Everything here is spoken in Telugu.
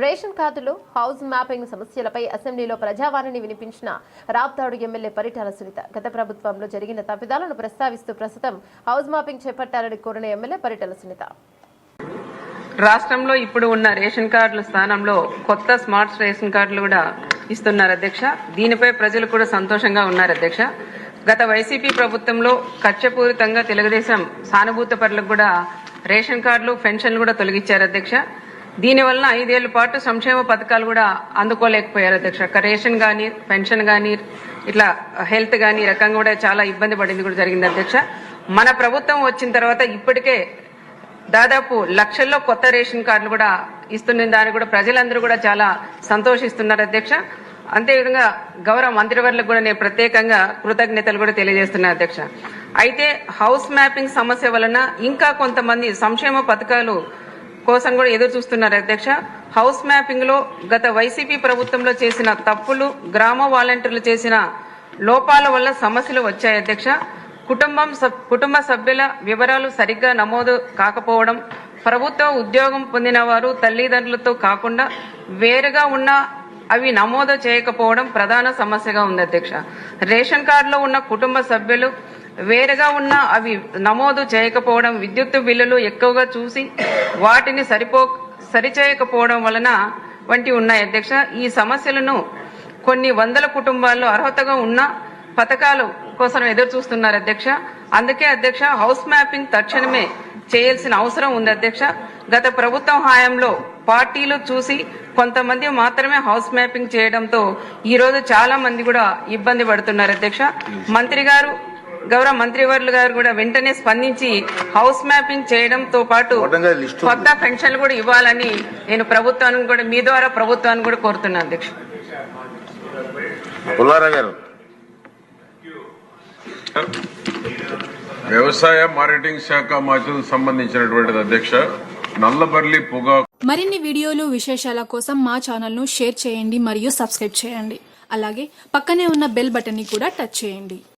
రేషన్ కార్డులు హౌస్ మ్యాపింగ్ సమస్యలపై అసెంబ్లీలో ప్రజావాణిని వినిపించిన రాప్తాడు ఎమ్మెల్యే పరిటాల సునీత. గత ప్రభుత్వంలో జరిగిన తప్పిదాలను ప్రస్తావిస్తూ ప్రస్తుతం హౌస్ మ్యాపింగ్ చేపట్టాలని కోరిన ఎమ్మెల్యే పరిటాల సునీత. రాష్ట్రంలో ఇప్పుడు ఉన్న రేషన్ కార్డుల స్థానంలో కొత్త స్మార్ట్ రేషన్ కార్డులు కూడా ఇస్తున్నారు అధ్యక్ష. దీనిపై ప్రజలు కూడా సంతోషంగా ఉన్నారు అధ్యక్ష. గత వైసీపీ ప్రభుత్వంలో కక్షపూరితంగా తెలుగుదేశం సానుభూత పరులకు కూడా రేషన్ కార్డులు పెన్షన్లు కూడా తొలగించారు అధ్యక్ష. దీనివల్ల ఐదేళ్ళ పాటు సంక్షేమ పథకాలు కూడా అందుకోలేకపోయారు అధ్యక్ష. రేషన్ కానీ పెన్షన్ కానీ ఇట్లా హెల్త్ కానీ రకంగా కూడా చాలా ఇబ్బంది పడింది కూడా జరిగింది అధ్యక్ష. మన ప్రభుత్వం వచ్చిన తర్వాత ఇప్పటికే దాదాపు లక్షల్లో కొత్త రేషన్ కార్డులు కూడా ఇస్తున్న దాన్ని కూడా ప్రజలందరూ కూడా చాలా సంతోషిస్తున్నారు అధ్యక్ష. అంతేవిధంగా గౌరవ మంత్రివర్లకు కూడా నేను ప్రత్యేకంగా కృతజ్ఞతలు కూడా తెలియజేస్తున్నాను అధ్యక్ష. అయితే హౌస్ మ్యాపింగ్ సమస్య వలన ఇంకా కొంతమంది సంక్షేమ పథకాలు కోసం కూడా ఎదురు చూస్తున్నారు అధ్యక్ష. హౌస్ మ్యాపింగ్లో గత వైసీపీ ప్రభుత్వంలో చేసిన తప్పులు గ్రామ వాలంటీర్లు చేసిన లోపాల వల్ల సమస్యలు వచ్చాయి అధ్యక్ష. కుటుంబం సబ్- కుటుంబ సభ్యుల వివరాలు సరిగ్గా నమోదు కాకపోవడం ప్రభుత్వ ఉద్యోగం పొందిన వారు తల్లిదండ్రులతో కాకుండా వేరుగా ఉన్న అవి నమోదు చేయకపోవడం ప్రధాన సమస్యగా ఉంది అధ్యక్ష. రేషన్ కార్డులో ఉన్న కుటుంబ సభ్యులు వేరుగా ఉన్న అవి నమోదు చేయకపోవడం విద్యుత్ బిల్లులు ఎక్కువగా చూసి వాటిని సరిపో సరిచేయకపోవడం వలన వంటి ఉన్నాయి అధ్యక్ష. ఈ సమస్యలను కొన్ని వందల కుటుంబాల్లో అర్హతగా ఉన్న పథకాలు కోసం ఎదురు చూస్తున్నారు అధ్యక్ష. అందుకే అధ్యక్ష హౌస్ మ్యాపింగ్ తక్షణమే చేయాల్సిన అవసరం ఉంది అధ్యక్ష. గత ప్రభుత్వం హయాంలో పార్టీలు చూసి కొంతమంది మాత్రమే హౌస్ మ్యాపింగ్ చేయడంతో ఈ రోజు చాలా మంది కూడా ఇబ్బంది పడుతున్నారు అధ్యక్ష. మంత్రి గారు గౌరవ మంత్రివర్యులు గారు కూడా వెంటనే స్పందించి హౌస్ మ్యాపింగ్ చేయడంతో పాటు కొత్త పెన్షన్లు కూడా ఇవ్వాలని నేను ప్రభుత్వానికి కూడా మీ ద్వారా ప్రభుత్వాన్ని కూడా కోరుతున్నాను అధ్యక్ష. వ్యవసాయ మార్కెటింగ్ శాఖ మంత్రులకు సంబంధించినటువంటిది అధ్యక్ష. నల్లబర్లి పొగా మరిన్ని వీడియోలు విశేషాల కోసం మా ఛానల్ను షేర్ చేయండి మరియు సబ్స్క్రైబ్ చేయండి. అలాగే పక్కనే ఉన్న బెల్ బటన్ని కూడా టచ్ చేయండి.